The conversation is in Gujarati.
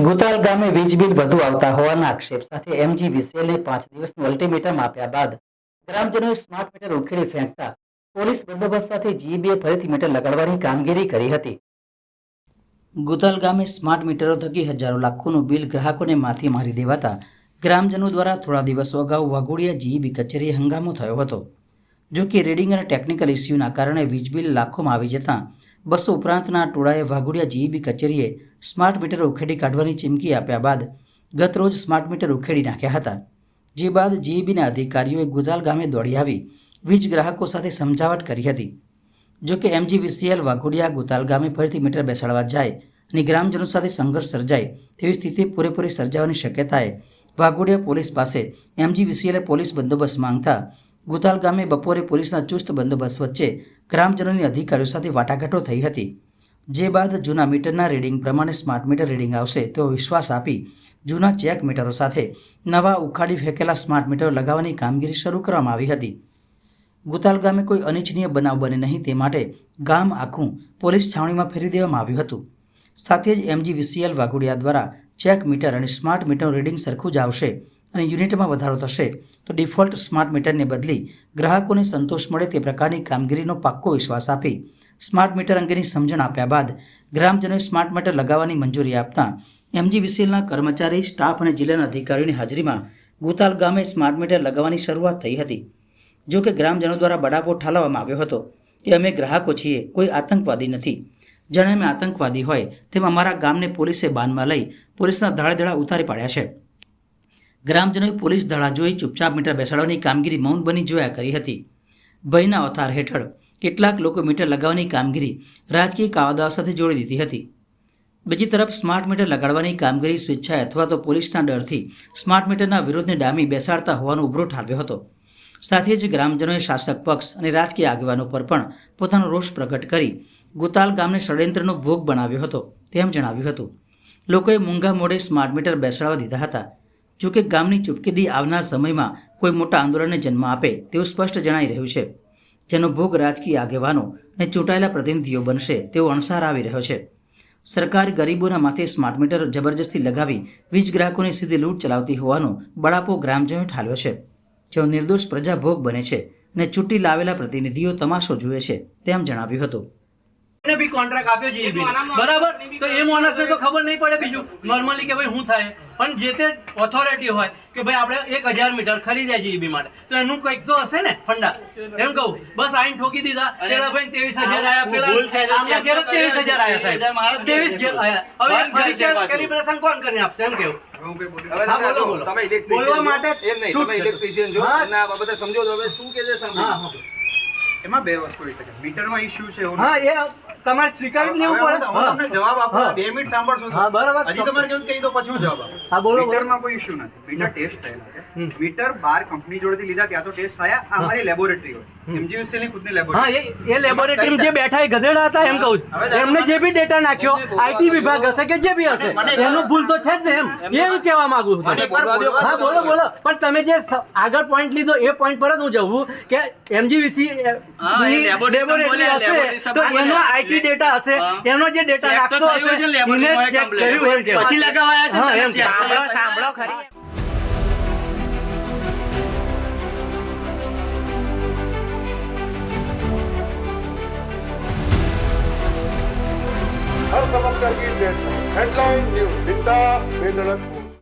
ગુતાલ ગામે વીજ વધુ આવતા હોવાના આક્ષેપ સાથે એમજીવીસીએલને પાંચ દિવસનું અલ્ટિમેટમ આપ્યા બાદ ગ્રામજનોએ સ્માર્ટ મીટર ઉખેડી ફેંકતા પોલીસ બંદોબસ્ત સાથે જીબીએ ફરીથી મીટર લગાડવાની કામગીરી કરી હતી. ગુતાલ ગામે સ્માર્ટ મીટરો થકી હજારો લાખોનું બિલ ગ્રાહકોને માથી મારી દેવાતા ગ્રામજનો દ્વારા થોડા દિવસો અગાઉ વાઘોડિયા જીઈબી કચેરીએ હંગામો થયો હતો. જો કે રીડિંગ અને ટેકનિકલ ઇસ્યુના કારણે વીજ બિલ લાખોમાં આવી જતાં બસો ઉપરાંતના ટોળાએ વાઘોડિયા જીઈબી કચેરીએ સ્માર્ટ મીટર ઉખેડી કાઢવાની ચીમકી આપ્યા બાદ ગત રોજ સ્માર્ટ મીટર ઉખેડી નાખ્યા હતા. જે બાદ જીઈબીના અધિકારીઓએ ગુદાલ ગામે દોડી આવી વીજ ગ્રાહકો સાથે સમજાવટ કરી હતી. જો કે એમજીવીસીએલ વાઘોડિયા ગુતાલ ગામે ફરીથી મીટર બેસાડવા જાય અને ગ્રામજનો સાથે સંઘર્ષ સર્જાય તેવી સ્થિતિ પૂરેપૂરી સર્જાવાની શક્યતાએ વાઘોડિયા પોલીસ પાસે એમજીવીસીએલે પોલીસ બંદોબસ્ત માંગતા ગુતાલ ગામે બપોરે પોલીસના ચુસ્ત બંદોબસ્ત વચ્ચે ગ્રામજનોની અધિકારીઓ સાથે વાટાઘાટો થઈ હતી. જે બાદ જૂના મીટરના રીડિંગ પ્રમાણે સ્માર્ટ મીટર રીડિંગ આવશે તેવો વિશ્વાસ આપી જૂના ચેક મીટરો સાથે નવા ઉખાડી ફેંકેલા સ્માર્ટ મીટરો લગાવવાની કામગીરી શરૂ કરવામાં આવી હતી. ગુતાલ ગામે કોઈ અનિચ્છનીય બનાવ બને નહીં તે માટે ગામ આખું પોલીસ છાવણીમાં ફેરવી દેવામાં આવ્યું હતું. સાથે જ એમજીવીસીએલ વાઘોડિયા દ્વારા ચેક મીટર અને સ્માર્ટ મીટરનું રીડિંગ સરખું જ આવશે અને યુનિટમાં વધારો થશે, તો ડિફોલ્ટ સ્માર્ટ મીટરને બદલી ગ્રાહકોને સંતોષ મળે તે પ્રકારની કામગીરીનો પાક્કો વિશ્વાસ આપી સ્માર્ટ મીટર અંગેની સમજણ આપ્યા બાદ ગ્રામજનોએ સ્માર્ટ મીટર લગાવવાની મંજૂરી આપતા એમજીવીસીએલના કર્મચારી, સ્ટાફ અને જિલ્લાના અધિકારીઓની હાજરીમાં ગુતાલ ગામે સ્માર્ટ મીટર લગાવવાની શરૂઆત થઈ હતી. જો કે ગ્રામજનો દ્વારા બડાપો ઠાલવવામાં આવ્યો હતો કે અમે ગ્રાહકો છીએ, કોઈ આતંકવાદી નથી. જાણે અમે આતંકવાદી હોય, તેમ અમારા ગામને પોલીસે બાનમાં લઈ પોલીસના ધાડેધડા ઉતારી પાડ્યા છે. ગ્રામજનોએ પોલીસ ધડા જોઈ ચૂપચાપ મીટર બેસાડવાની કામગીરી મૌન બની જોયા કરી હતી. ભયના અવતાર હેઠળ કેટલાક લોકો મીટર લગાવવાની કામગીરી રાજકીય કાવદાઓ સાથે જોડી દીધી હતી. બીજી તરફ સ્માર્ટ મીટર લગાડવાની કામગીરી સ્વેચ્છાએ અથવા તો પોલીસના ડરથી સ્માર્ટ મીટરના વિરોધને ડામી બેસાડતા હોવાનો ઉભરો ઠાલવ્યો હતો. સાથે જ ગ્રામજનોએ શાસક પક્ષ અને રાજકીય આગેવાનો પર પણ પોતાનો રોષ પ્રગટ કરી ગુતાલ ગામને ષડયંત્રનો ભોગ બનાવ્યો હતો તેમ જણાવ્યું હતું. લોકોએ મૂંગા મોડે સ્માર્ટ મીટર બેસાડવા દીધા હતા. જો કે ગામની ચૂપકીદી આવનાર સમયમાં કોઈ મોટા આંદોલનને જન્મ આપે તેવું સ્પષ્ટ જણાઈ રહ્યું છે. જેનો ભોગ રાજકીય આગેવાનો અને ચૂંટાયેલા પ્રતિનિધિઓ બનશે તેવો અણસાર આવી રહ્યો છે. સરકાર ગરીબોના માથે સ્માર્ટ મીટર જબરજસ્તી લગાવી વીજ ગ્રાહકોની સીધી લૂંટ ચલાવતી હોવાનો બળાપો ગ્રામજનોએ ઠાલ્યો છે. જેઓ નિર્દોષ પ્રજા ભોગ બને છે અને ચૂંટી લાવેલા પ્રતિનિધિઓ તમાશો જુએ છે તેમ જણાવ્યું હતું. એને બી કોન્ટ્રાક્ટ આપ્યો છે બરાબર? તો એ માણસને તો ખબર નહીં પડે બીજું. નોર્મલી કે ભાઈ શું થાય? પણ જે તે ઓથોરિટી હોય કે ભાઈ આપણે એક હજાર મીટર ખરીદ્યા જીઈબી માટે તો એનું કંઈક તો હશે ને ફંડા? એમ કહું. બસ આઈને ઠોકી દીધા. પેલા ભાઈ ત્રેવીસ હજાર આયા પેલા આમના ઘેર ત્રેવીસ હજાર આયા. સાહેબ ત્રેવીસ હવે ફરી કેલિબ્રેશન કોણ કરીને આપશે? એમ કેવું? તમે. બોલવા છો. તમે આ બાબતે સમજો હવે શું કે છે સાંભળો. હા હા. એમાં બે વસ્તુ હોઈ શકે. મીટરમાં ઇશ્યુ છે એવું હા એ તમારે સ્વીકારી લેવું હું પડે. તમને જવાબ આપો. બે મિનિટ સાંભળશો હા, બરાબર. હજી તમારે કેવું કહી દો પછી હું જવાબ આપો. હા, બોલો. મીટરમાં કોઈ ઇશ્યુ નથી. મીટર ટેસ્ટ થયેલા છે. મીટર બાર કંપની જોડેથી લીધા ત્યાં તો ટેસ્ટ થયા. આ અમારી લેબોરેટરી હોય. MGUCL ની ખુદની લેબોરેટરી એ એ લેબોરેટરી જે બેઠા એ ગધેડા હતા એમ કહું છું. એમને જે બી ડેટા નાખ્યો આઈટી વિભાગ હશે કે જે બી હશે. મને- એનું ભૂલ તો છે જ ને એમ. કહેવા માંગુ છું બોલવા હા બોલો બોલો. પણ તમે જે આગળ પોઈન્ટ લીધો એ પોઈન્ટ પર જ હું જવું કે એમજીવીસી એનો આઈટી ડેટા હશે. એનો જે ડેટા હર સમસ્યા હેડલાઇન ન્યૂઝ વિકાસ વેદળક